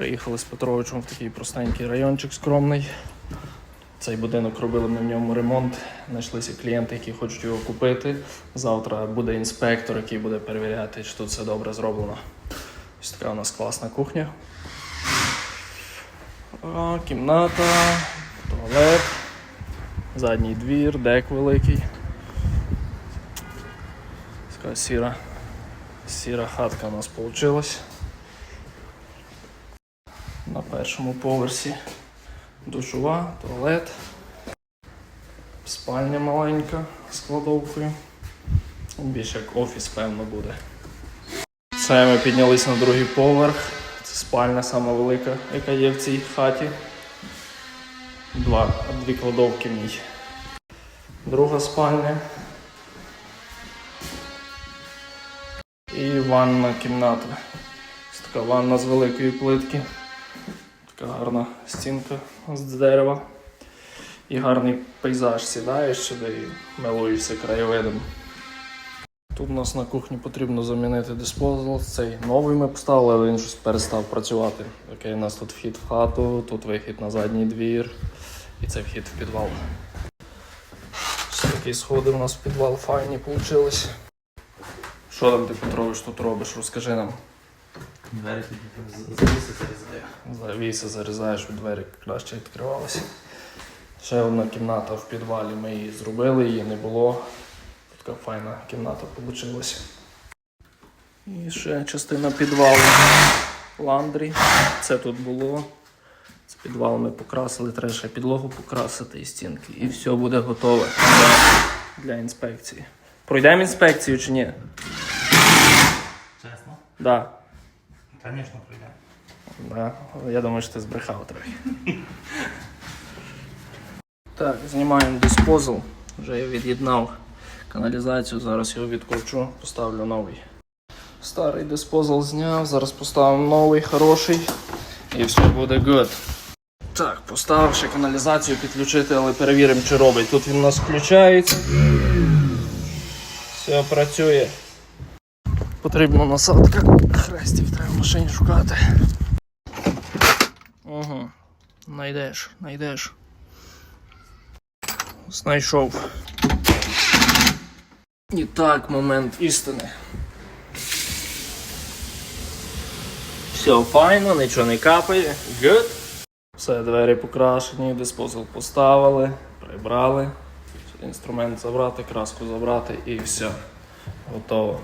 Приїхали з Петровичем в такий простенький райончик скромний. Цей будинок робили в ньому ремонт. Знайшлися клієнти, які хочуть його купити. Завтра буде інспектор, який буде перевіряти, чи тут все добре зроблено. Ось така у нас класна кухня. А, кімната, туалет, задній двір, дек великий. Така сіра, сіра хатка у нас вийшла. Першому поверсі душова, туалет, спальня маленька з кладовкою. Більше як офіс, певно, буде. Це ми піднялися на другий поверх. Це спальня сама велика, яка є в цій хаті. Два, дві кладовки в ній. Друга спальня. І ванна кімната. Ось така ванна з великої плитки. Така гарна стінка з дерева. І гарний пейзаж сідаєш сюди і милуєшся краєвидом. Тут у нас на кухні потрібно замінити диспозал. Цей новий ми поставили, але він щось перестав працювати. Окей, у нас тут вхід в хату, тут вихід на задній двір і це вхід в підвал. Ось такі сходи у нас в підвал файні вийшли. Що там ти, Петрович, тут робиш? Розкажи нам. Двері тоді завіси зарізаю. Завіси зарізаєш, щоб двері краще відкривалися. Ще одна кімната в підвалі. Ми її зробили, її не було. Така файна кімната вийшла. І ще частина підвалу. Ландрі. Це тут було. Це підвал ми покрасили, треба ще підлогу покрасити і стінки. І все буде готове для, для інспекції. Пройдемо інспекцію чи ні? Чесно? Да. Звісно, прийде. Да. Я думаю, що ти збрехав трохи. Так, знімаємо диспозал. Вже я від'єднав каналізацію, зараз його відкручу, поставлю новий. Старий диспозал зняв, зараз поставимо новий, хороший. І все буде good. Так, поставив ще каналізацію підключити, але перевіримо, чи робить. Тут він у нас включається. Все працює. Потрібна насадка. Хрестів треба в машині шукати. Ого. Найдеш, найдеш. Знайшов. І так, момент істини. Все файно, нічого не капає. Good. Все, двері покрашені, диспозал поставили, прибрали. Інструмент забрати, краску забрати і все. Готово.